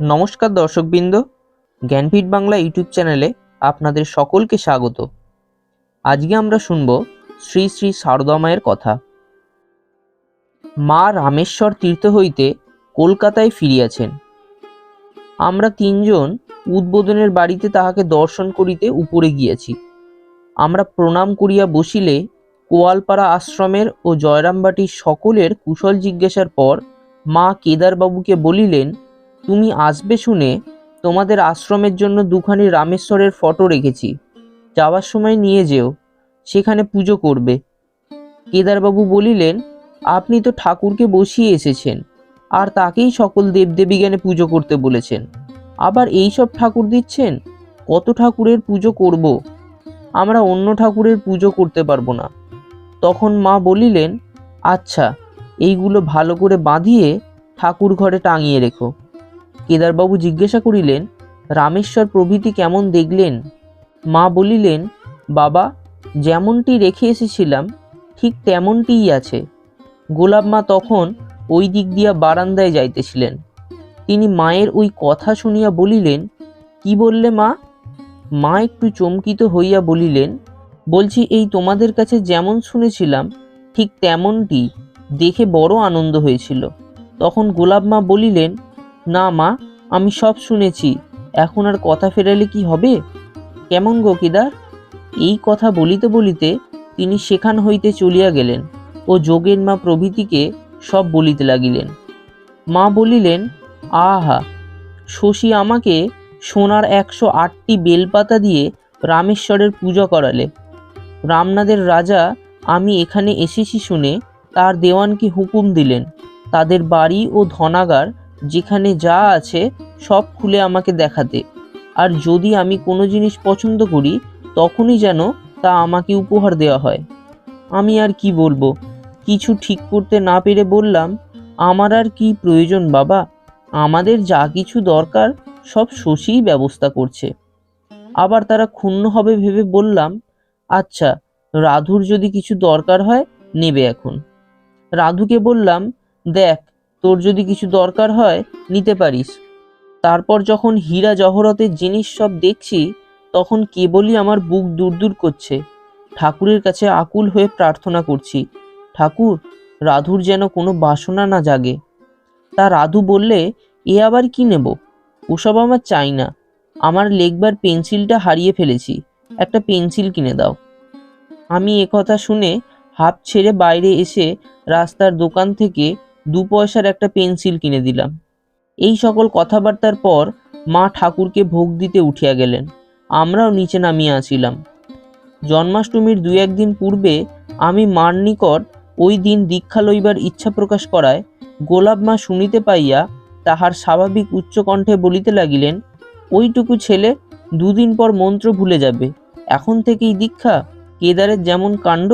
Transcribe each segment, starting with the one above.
নমস্কার দর্শকবৃন্দ, জ্ঞানপীঠ বাংলা ইউটিউব চ্যানেলে আপনাদের সকলকে স্বাগত। আজকে আমরা শুনব শ্রী শ্রী মায়ের কথা। মা রামেশ্বর তীর্থ হইতে কলকাতায় ফিরিয়াছেন। আমরা তিনজন উদ্বোধনের বাড়িতে তাহাকে দর্শন করিতে উপরে গিয়াছি। আমরা প্রণাম করিয়া বসিলে কোয়ালপাড়া আশ্রমের ও জয়রামবাটির সকলের কুশল জিজ্ঞাসার পর মা কেদারবাবুকে বলিলেন তুমি আসবে শুনে তোমাদের আশ্রমের জন্য দুখানি রামেশ্বরের ফটো রেখেছি। যাওয়ার সময় নিয়ে যেও, সেখানে পুজো করবে। কেদারবাবু বলিলেন, আপনি তো ঠাকুরকে বসিয়ে এসেছেন, আর তাকেই সকল দেবদেবীজ্ঞানে পুজো করতে বলেছেন। আবার এই সব ঠাকুর দিচ্ছেন? কত ঠাকুরের পুজো করব? আমরা অন্য ঠাকুরের পুজো করতে পারব না। তখন মা বলিলেন আচ্ছা এইগুলো ভালো করে বাঁধিয়ে ঠাকুর ঘরে টাঙিয়ে রেখো। কেদারবাবু জিজ্ঞাসা করিলেন, রামেশ্বর প্রভৃতি কেমন দেখলেন? মা বলিলেন, বাবা, যেমনটি রেখে এসেছিলাম, ঠিক তেমনটিই আছে। গোলাপ মা তখন ওই দিক দিয়া বারান্দায় যাইতেছিলেন। তিনি মায়ের ওই কথা শুনিয়া বলিলেন, কি বললে মা? মা একটু চমকিত হইয়া বলিলেন, বলছি এই তোমাদের কাছে যেমন শুনেছিলাম, ঠিক তেমনটি, দেখে বড় আনন্দ হয়েছিল। তখন গোলাপ মা বলিলেন না, মা, আমি সব শুনেছি। এখন আর কথা ফেরালে কি হবে? কেমন গো কেদার? এই কথা বলিতে বলিতে তিনি সেখান হইতে চলিয়া গেলেন ও যোগেন মা প্রভৃতিকে সব বলিতে লাগিলেন। মা বলিলেন, আহা, শশী আমাকে সোনার একশো আটটি বেলপাতা দিয়ে রামেশ্বরের পূজা করালে। রামনাদের রাজা আমি এখানে এসেছি শুনে তার দেওয়ানকে হুকুম দিলেন। তাদের বাড়ি ও ধনাগার যেখানে যা আছে সব খুলে আমাকে দেখাতে। আর যদি আমি কোনো জিনিস পছন্দ করি, তখনই যেন তা আমাকে উপহার দেওয়া হয়। আমি আর কি বলব? কিছু ঠিক করতে না পেরে বললাম, আমার আর কি প্রয়োজন বাবা? আমাদের যা কিছু দরকার, সব শশীই ব্যবস্থা করছে। আবার তারা ক্ষুণ্ণ হবে ভেবে বললাম আচ্ছা রাধুর যদি কিছু দরকার হয়, নেবে এখন। রাধুকে বললাম, দেখ তোর যদি কিছু দরকার হয়, নিতে পারিস। তারপর যখন হীরা জহরতের জিনিস সব দেখছি, তখন কেবলই আমার বুক দূর দূর করছে। ঠাকুরের কাছে আকুল হয়ে প্রার্থনা করছি, ঠাকুর, রাধুর যেন কোনো বাসনা না জাগে। তা রাধু বললে, এ আবার কি নেব? ওসব আমার চাই না। আমার লেখবার পেন্সিলটা হারিয়ে ফেলেছি। একটা পেন্সিল কিনে দাও। আমি একথা শুনে হাফ ছেড়ে বাইরে এসে রাস্তার দোকান থেকে দু পয়সার একটা পেন্সিল কিনে দিলাম। এই সকল কথাবার্তার পর মা ঠাকুরকে ভোগ দিতে উঠিয়া গেলেন। আমরাও নিচে নামিয়া আসিলাম। জন্মাষ্টমীর দু একদিন পূর্বে আমি মার নিকট ওই দিন দীক্ষা লইবার ইচ্ছা প্রকাশ করায় গোলাপ মা শুনিতে পাইয়া তাহার স্বাভাবিক উচ্চকণ্ঠে বলিতে লাগিলেন, ওইটুকু ছেলে দুদিন পর মন্ত্র ভুলে যাবে। এখন থেকেই দীক্ষা, কেদারের যেমন কাণ্ড,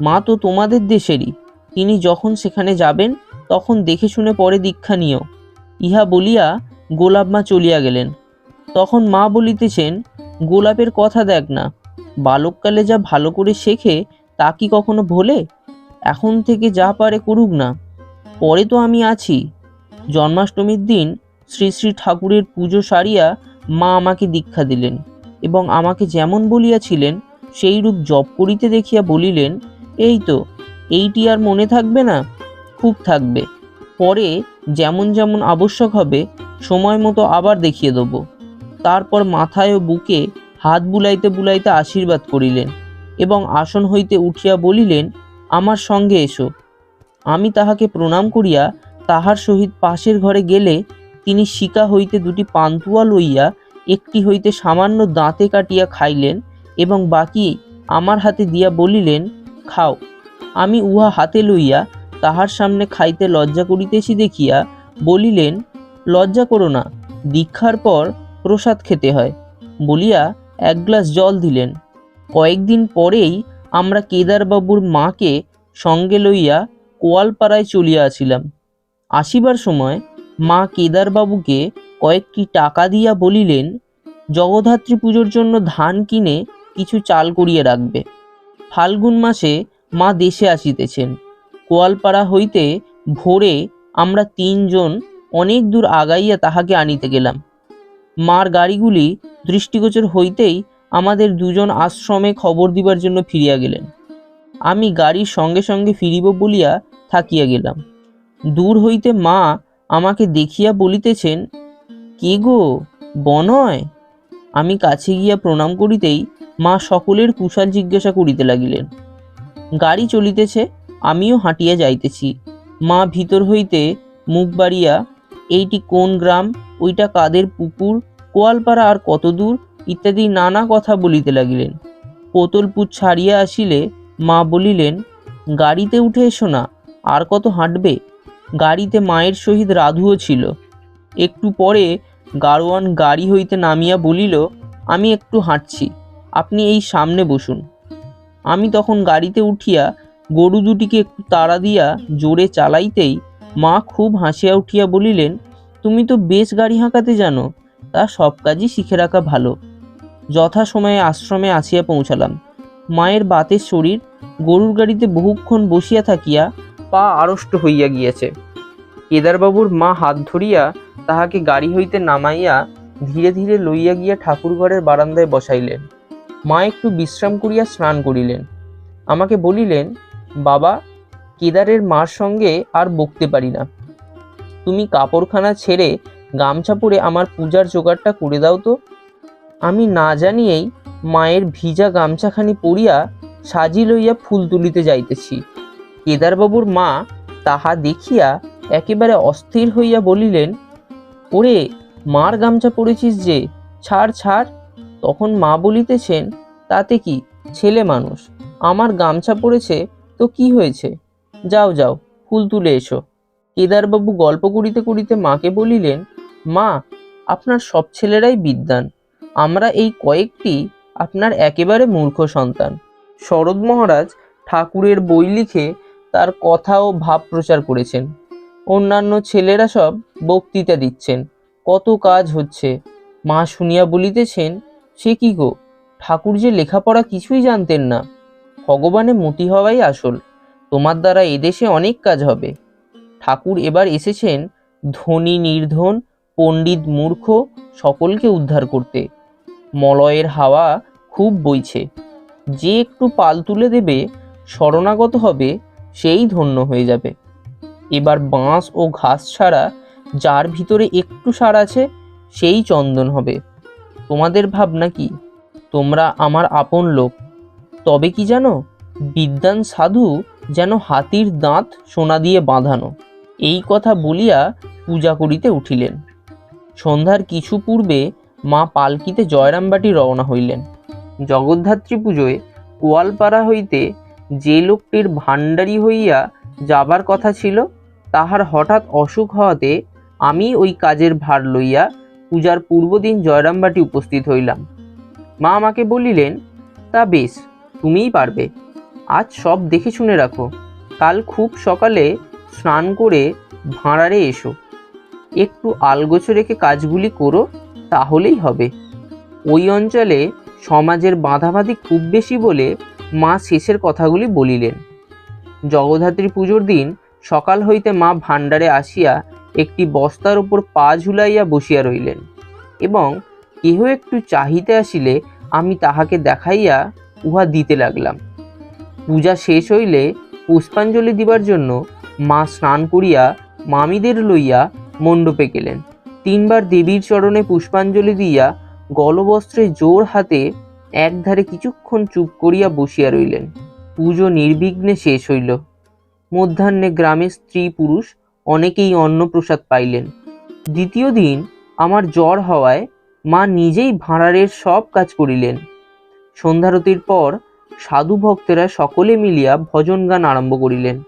মা তো তোমাদের দেশেরই। তিনি যখন সেখানে যাবেন তখন দেখে শুনে পরে দীক্ষা নিও। ইহা বলিয়া গোলাপ মা চলিয়া গেলেন। তখন মা বলিতেছেন, গোলাপের কথা দেখ না, বালককালে যা ভালো করে শেখে তা কি কখনো ভোলে? এখন থেকে যা পারে করুক না। পরে তো আমি আছি। জন্মাষ্টমীর দিন শ্রী শ্রী ঠাকুরের পুজো সারিয়া মা আমাকে দীক্ষা দিলেন এবং আমাকে যেমন বলিয়াছিলেন সেই রূপ জপ করিতে দেখিয়া বলিলেন, এই তো, এইটি আর মনে থাকবে না? খুব থাকবে। পরে যেমন যেমন আবশ্যক হবে, সময় মতো আবার দেখিয়ে দেবো। তারপর মাথায় ও বুকে হাত বুলাইতে বুলাইতে আশীর্বাদ করিলেন এবং আসন হইতে উঠিয়া বলিলেন, আমার সঙ্গে এসো। আমি তাহাকে প্রণাম করিয়া তাহার সহিত পাশের ঘরে গেলে তিনি শিকা হইতে দুটি পান্তুয়া লইয়া একটি হইতে সামান্য দাঁতে কাটিয়া খাইলেন এবং বাকি আমার হাতে দিয়া বলিলেন, খাও। আমি উহা হাতে লইয়া তাহার সামনে খাইতে লজ্জা করিতেছি দেখিয়া বলিলেন, লজ্জা করো না, দীক্ষার পর প্রসাদ খেতে হয়। বলিয়া এক গ্লাস জল দিলেন। কয়েকদিন পরেই আমরা কেদারবাবুর মাকে সঙ্গে লইয়া কোয়ালপাড়ায় চলিয়া আসিলাম। আসিবার সময় মা কেদারবাবুকে কয়েকটি টাকা দিয়া বলিলেন জগদ্ধাত্রী পুজোর জন্য ধান কিনে কিছু চাল করিয়ে রাখবে। ফাল্গুন মাসে মা দেশে আসিতেছেন। কোয়ালপাড়া হইতে ভোরে আমরা তিনজন অনেক দূর আগাইয়া তাহাকে আনিতে গেলাম। মার গাড়িগুলি দৃষ্টিগোচর হইতেই আমাদের দুজন আশ্রমে খবর দিবার জন্য ফিরিয়া গেলেন। আমি গাড়ির সঙ্গে সঙ্গে ফিরিব বলিয়া থাকিয়া গেলাম। দূর হইতে মা আমাকে দেখিয়া বলিতেছেন, কে গো, বনয়? আমি কাছে গিয়া প্রণাম করিতেই মা সকলের কুশল জিজ্ঞাসা করিতে লাগিলেন, গাড়ি চলিতেছে? আমিও হাঁটিয়া যাইতেছি। মা ভিতর হইতে মুখ বাড়িয়া, এইটি কোন গ্রাম? ওইটা কাদের পুকুর? কোয়ালপাড়া আর কত দূর ইত্যাদি নানা কথা বলিতে লাগিলেন। পোতলপুর ছাড়িয়া আসিলে মা বলিলেন, গাড়িতে উঠে এসো না, আর কত হাঁটবে? গাড়িতে মায়ের সহিত রাধুও ছিল। একটু পরে গাড়োয়ান গাড়ি হইতে নামিয়া বলিল, আমি একটু হাঁটছি, আপনি এই সামনে বসুন। আমি তখন গাড়িতে উঠিয়া গরু দুটিকে একটু তাড়া দিয়া জোরে চালাইতেই মা খুব হাসিয়া উঠিয়া বলিলেন, তুমি তো বেশ গাড়ি হাঁকাতে জানো, তা সব কাজই শিখে রাখা ভালো। যথাসময়ে আশ্রমে আসিয়া পৌঁছালাম। মায়ের বাতের শরীর গরুর গাড়িতে বহুক্ষণ বসিয়া থাকিয়া পা আড়ষ্ট হইয়া গিয়াছে। কেদারবাবুর মা হাত ধরিয়া তাহাকে গাড়ি হইতে নামাইয়া ধীরে ধীরে লইয়া গিয়া ঠাকুর ঘরের বারান্দায় বসাইলেন। মা একটু বিশ্রাম করিয়া স্নান করিলেন। আমাকে বলিলেন বাবা, কেদারের মার সঙ্গে আর বকতে পারি না। তুমি কাপড়খানা ছেড়ে গামছা পরে আমার পূজার জোগাড়টা করে দাও তো। আমি না জানিয়েই মায়ের ভিজা গামছাখানি পরিয়া সাজি লইয়া ফুল তুলিতে যাইতেছি। কেদারবাবুর মা তাহা দেখিয়া একেবারে অস্থির হইয়া বলিলেন, ওরে, মার গামছা পরেছিস যে, ছাড় ছাড়। তখন মা বলিতেছেন, তাতে কি, ছেলে মানুষ, আমার গামছা পড়েছে তো কি হয়েছে? যাও যাও, ফুল তুলে এসো। কেদারবাবু গল্প করিতে করিতে মাকে বলিলেন, মা, আপনার সব ছেলেরাই বিদ্বান। আমরা এই কয়েকটি আপনার একেবারে মূর্খ সন্তান। শরৎ মহারাজ ঠাকুরের বই লিখে তার কথা ও ভাব প্রচার করেছেন। অন্যান্য ছেলেরা সব বক্তৃতা দিচ্ছেন। কত কাজ হচ্ছে। মা শুনিয়া বলিতেছেন, সে কি গো? ঠাকুর যে লেখাপড়া কিছুই জানতেন না। ভগবানে মতি হওয়াই আসল। তোমার দ্বারা এদেশে অনেক কাজ হবে। ঠাকুর এবার এসেছেন ধনী, নির্ধন, পণ্ডিত, মূর্খ সকলকে উদ্ধার করতে। মলয়ের হাওয়া খুব বইছে। যে একটু পাল তুলে দেবে, শরণাগত হবে, সেই ধন্য হয়ে যাবে। এবার বাঁশ ও ঘাস ছাড়া যার ভিতরে একটু সার আছে, সেই চন্দন হবে। তোমাদের ভাবনা কি? তোমরা আমার আপন লোক। তবে কি জানো? বিদ্যান সাধু যেন হাতির দাঁত সোনা দিয়ে বাঁধানো। এই কথা বলিয়া পূজা করিতে উঠিলেন। সন্ধ্যার কিছু পূর্বে মা পালকিতে জয়রামবাটি রওনা হইলেন। জগদ্ধাত্রী পুজোয় কোয়ালপাড়া হইতে যে লোকটির ভাণ্ডারী হইয়া যাবার কথা ছিল, তাহার হঠাৎ অসুখ হওয়াতে আমি ওই কাজের ভার লইয়া পূজার পূর্বদিন জয়রামবাটি উপস্থিত হইলাম। মা আমাকে বলিলেন, তা বেশ তুমিই পারবে। আজ সব দেখে শুনে রাখো। কাল খুব সকালে স্নান করে ভাঁড়ারে এসো। একটু আলগোছো রেখে কাজগুলি করো, তাহলেই হবে। ওই অঞ্চলে সমাজের বাঁধাবাঁধি খুব বেশি বলে মা শেষের কথাগুলি বলিলেন। জগদ্ধাত্রী পুজোর দিন সকাল হইতে মা ভাণ্ডারে আসিয়া একটি বস্তার উপর পা ঝুলাইয়া বসিয়া রইলেন এবং কেহ একটু চাহিতে আসিলে আমি তাহাকে দেখাইয়া উহা দিতে লাগলাম। পূজা শেষ হইলে পুষ্পাঞ্জলি দিবার জন্য মা স্নান করিয়া মামিদের লইয়া মণ্ডপে গেলেন। তিনবার দেবীর চরণে পুষ্পাঞ্জলি দিয়া গলবস্ত্রে জোর হাতে একধারে কিছুক্ষণ চুপ করিয়া বসিয়া রইলেন। পুজো নির্বিঘ্নে শেষ হইল। মধ্যাহ্নে গ্রামের স্ত্রী পুরুষ অনেকেই অন্নপ্রসাদ পাইলেন। দ্বিতীয় দিন আমার জ্বর হওয়ায় মা নিজেই ভাঁড়ারের সব কাজ করিলেন। সন্ধ্যারতির পর সাধু ভক্তেরা সকলে মিলিয়া ভজন গান আরম্ভ করিলেন।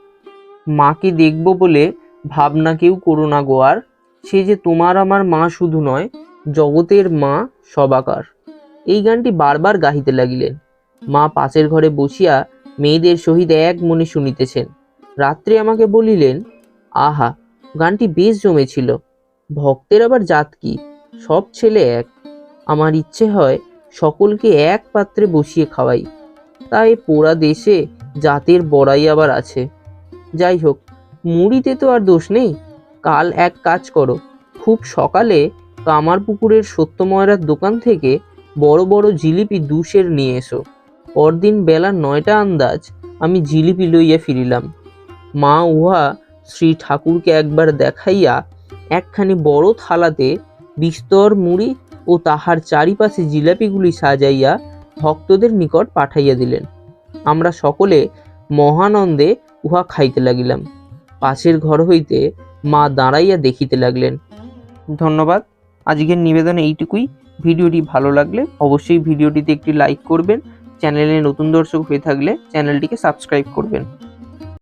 মাকে দেখব বলে ভাবনা কেউ করো না গোয়ার সে যে তোমার আমার মা শুধু নয়, জগতের মা সবাকার। এই গানটি বারবার গাহিতে লাগিলেন। মা পাশের ঘরে বসিয়া মেয়েদের সহিত এক মনে শুনিতেছেন। রাত্রে আমাকে বলিলেন, আহা, গানটি বেশ জমেছিল। ভক্তের আবার জাত কি? সব ছেলে এক। আমার ইচ্ছে হয় সকলকে এক পাত্রে বসিয়ে খাওয়াই। তাই পোড়া দেশে জাতের বড়াই আবার আছে। যাই হোক, মুড়িতে তো আর দোষ নেই। কাল এক কাজ করো, খুব সকালে কামারপুকুরের সত্যময়রার দোকান থেকে বড় বড় জিলিপি দুশের নিয়ে এসো। পরদিন বেলা নয়টা আন্দাজ আমি জিলিপি লইয়া ফিরিলাম। মা উহা শ্রী ঠাকুরকে একবার দেখাইয়া একখানি বড় থালাতে বিস্তর মুড়ি ও তাহার চারিপাশে জিলাপিগুলি সাজাইয়া ভক্তদের নিকট পাঠাইয়া দিলেন। আমরা সকলে মহানন্দে উহা খাইতে লাগিলাম। পাশের ঘর হইতে মা দাঁড়াইয়া দেখিতে লাগলেন। ধন্যবাদ। আজকের নিবেদন এইটুকুই। ভিডিওটি ভালো লাগলে অবশ্যই ভিডিওটিতে একটি লাইক করবেন। চ্যানেলে নতুন দর্শক হয়ে থাকলে চ্যানেলটিকে সাবস্ক্রাইব করবেন।